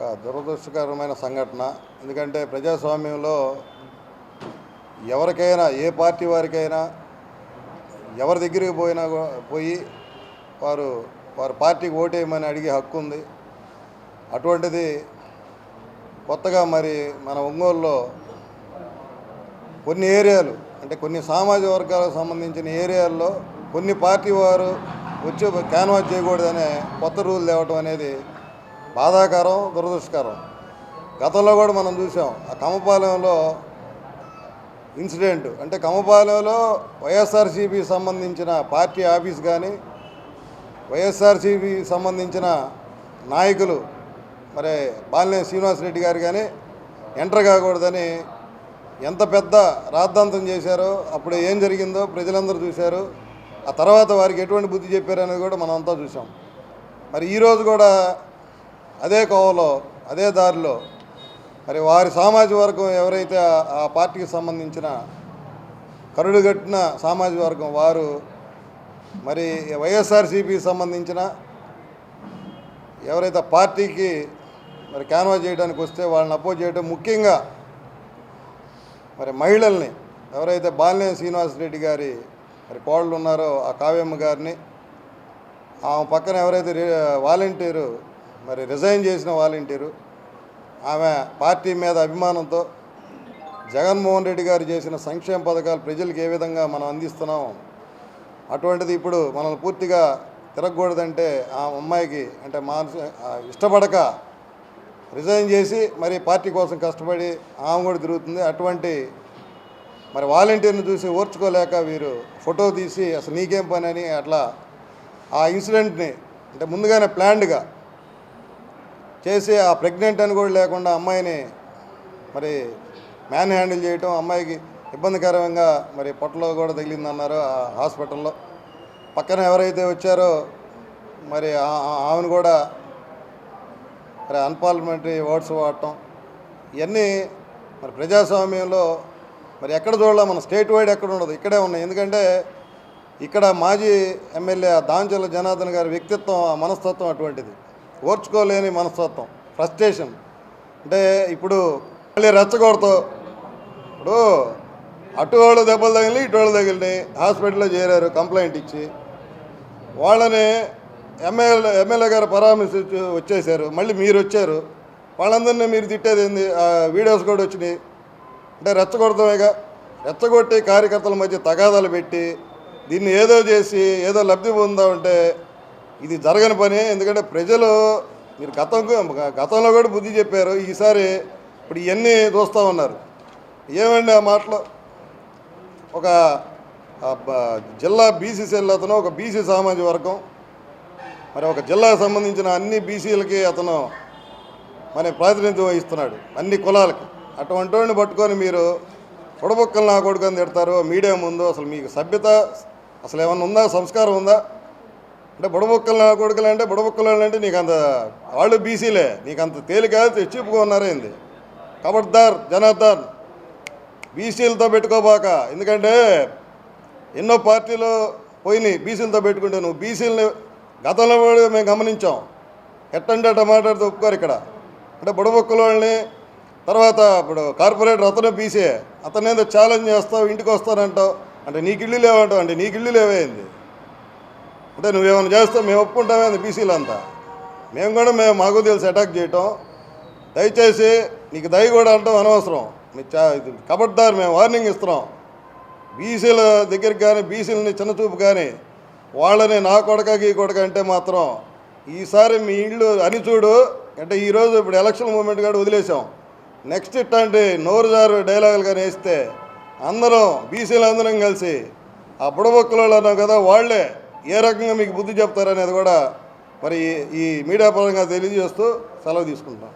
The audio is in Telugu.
ఒక దురదృష్టకరమైన సంఘటన. ఎందుకంటే ప్రజాస్వామ్యంలో ఎవరికైనా ఏ పార్టీ వారికైనా ఎవరి దగ్గరికి పోయినా పోయి వారు వారి పార్టీకి ఓటేయమని అడిగే హక్కు ఉంది. అటువంటిది కొత్తగా మరి మన ఒంగోలులో కొన్ని ఏరియాలు అంటే కొన్ని సామాజిక వర్గాలకు సంబంధించిన ఏరియాల్లో కొన్ని పార్టీ వారు వచ్చి క్యాన్వాస్ చేయకూడదనే కొత్త రూల్ తేవటం అనేది బాధాకరం దురదృష్టకరం. గతంలో కూడా మనం చూసాం ఆ కమపాలెంలో ఇన్సిడెంట్. అంటే కమపాలెంలో వైఎస్ఆర్సీపీ సంబంధించిన పార్టీ ఆఫీస్ కానీ వైఎస్ఆర్సీపీ సంబంధించిన నాయకులు మరి బాలినేని శ్రీనివాసరెడ్డి గారు కానీ ఎంటర్ కాకూడదని ఎంత పెద్ద రాద్ధాంతం చేశారో అప్పుడు ఏం జరిగిందో ప్రజలందరూ చూశారు. ఆ తర్వాత వారికి ఎటువంటి బుద్ధి చెప్పారనేది కూడా మనం అంతా చూసాం మరి ఈరోజు కూడా అదే కోవలో అదే దారిలో. మరి వారి సామాజిక వర్గం ఎవరైతే ఆ- పార్టీకి సంబంధించిన కరుడుగట్టిన సామాజిక వర్గం వారు మరి వైఎస్ఆర్సీపీకి సంబంధించిన ఎవరైతే పార్టీకి మరి క్యాన్వాస్ చేయడానికి వస్తే వాళ్ళని అపోజ్ చేయడం ముఖ్యంగా మరి మహిళల్ని ఎవరైతే బాలినేని శ్రీనివాసరెడ్డి గారి మరి కోళ్ళు ఉన్నారో ఆ కావ్యమ్మ గారిని ఆమె పక్కన ఎవరైతే వాలంటీరు మరి రిజైన్ చేసిన వాలంటీరు ఆమె పార్టీ మీద అభిమానంతో జగన్మోహన్ రెడ్డి గారు చేసిన సంక్షేమ పథకాలు ప్రజలకు ఏ విధంగా మనం అందిస్తున్నాం? అటువంటిది ఇప్పుడు మనల్ని పూర్తిగా తిరగకూడదంటే ఆ అమ్మాయికి అంటే మానసి ఇష్టపడక రిజైన్ చేసి మరి పార్టీ కోసం కష్టపడి ఆమె కూడా తిరుగుతుంది. అటువంటి మరి వాలంటీర్ని చూసి ఓర్చుకోలేక వీరు ఫోటో తీసి అసలు నీకేం పని అని అట్లా ఆ ఇన్సిడెంట్ని అంటే ముందుగానే ప్లాన్డ్గా చేసి ఆ ప్రెగ్నెంట్ అని కూడా లేకుండా అమ్మాయిని మరి మ్యాన్ హ్యాండిల్ చేయటం అమ్మాయికి ఇబ్బందికరంగా మరి పొట్టలో కూడా తగిలిందన్నారు ఆ హాస్పిటల్లో. పక్కన ఎవరైతే వచ్చారో మరి ఆ- ఆమెను కూడా మరి అన్పార్లమెంటరీ వర్డ్స్ వాడటం ఇవన్నీ మరి ప్రజాస్వామ్యంలో మరి ఎక్కడ చూడాలి మన స్టేట్ వైడ్ ఎక్కడ ఉండదు ఇక్కడే ఉన్నాయి. ఎందుకంటే ఇక్కడ మాజీ ఎమ్మెల్యే దాంచల జనార్దన్ గారి వ్యక్తిత్వం ఆ మనస్తత్వం అటువంటిది. ఓర్చుకోలేని మనస్తత్వం ఫ్రస్ట్రేషన్ అంటే ఇప్పుడు మళ్ళీ రెచ్చగొడతావు. ఇప్పుడు అటు వాళ్ళు దెబ్బలు తగిలి ఇటు వాళ్ళు తగిలినాయి. హాస్పిటల్లో చేరారు కంప్లైంట్ ఇచ్చి. వాళ్ళని ఎమ్మెల్యే ఎమ్మెల్యే గారు పరామర్శి వచ్చేసారు. మళ్ళీ మీరు వచ్చారు. వాళ్ళందరినీ మీరు తిట్టేది ఏంది? వీడియోస్ కూడా వచ్చినాయి. అంటే రెచ్చగొడతామేగా రెచ్చగొట్టి కార్యకర్తల మధ్య తగాదాలు పెట్టి దీన్ని ఏదో చేసి ఏదో లబ్ధి పొందామంటే ఇది జరగని పని ఎందుకంటే ప్రజలు మీరు గతం గతంలో కూడా బుద్ధి చెప్పారు ఈసారి ఇప్పుడు ఇవన్నీ చూస్తూ ఉన్నారు. ఏమండి ఆ మాటలు? ఒక జిల్లా బీసీ సెల్ అతను ఒక బీసీ సామాజిక వర్గం. మరి ఒక జిల్లాకు సంబంధించిన అన్ని బీసీలకి అతను మరి ప్రాతినిధ్యం వహిస్తున్నాడు అన్ని కులాలకి. అటువంటి వాడిని పట్టుకొని మీరు పొడబొక్కలు నా కొడుకొని తిడతారు మీడియా ముందు అసలు మీకు సభ్యత అసలు ఏమన్నా ఉందా? సంస్కారం ఉందా? అంటే బుడబుక్కలు నా కొడుకులు అంటే బుడబుక్కలు అంటే నీకు అంత వాళ్ళు బీసీలే నీకు అంత తేలిక చెప్పుకున్నారేంది కబడ్దార్ జనార్దార్ బీసీలతో పెట్టుకోబాక. ఎందుకంటే ఎన్నో పార్టీలు పోయినాయి బీసీలతో పెట్టుకుంటే నువ్వు బీసీలని గతంలో కూడా మేము గమనించాం. ఎట్టంటే అట్ట మాట్లాడితే ఒప్పుకోరు ఇక్కడ. అంటే బుడబొక్కల వాళ్ళని తర్వాత ఇప్పుడు కార్పొరేటర్ అతను బీసీ అతనేదో ఛాలెంజ్ చేస్తావు ఇంటికి వస్తానంటావు అంటే నీకు ఇల్లు లేవంటావు అంటే నీకు ఇల్లు లేవేంది అంటే నువ్వేమైనా చేస్తావు మేము ఒప్పుకుంటామే ఒప్పుకుంటామేంది బీసీలు అంతా. మేము కూడా మేము మాకు తెలిసి అటాక్ చేయటం. దయచేసి నీకు దయ కూడా అంటాం అనవసరం. మీ చా ఇది కబడ్దారు మేము వార్నింగ్ ఇస్తున్నాం. బీసీల దగ్గరికి కానీ బీసీలని చిన్నచూపు కానీ వాళ్ళని నా కొడక ఈ కొడక అంటే మాత్రం ఈసారి మీ ఇల్లు అని చూడు. అంటే ఈరోజు ఇప్పుడు ఎలక్షన్ మూమెంట్ కూడా వదిలేసాం నెక్స్ట్ ఇట్లాంటి నోరు జారు డైలాగులు కానీ వేస్తే అందరం బీసీలు అందరం కలిసి ఆ బుడబొక్కలు వాళ్ళు అన్నాం కదా వాళ్ళే. ఏ రకంగా మీకు బుద్ధి చెప్తారనేది కూడా మరి ఈ- మీడియా పరంగా తెలియజేస్తూ సెలవు తీసుకుంటాం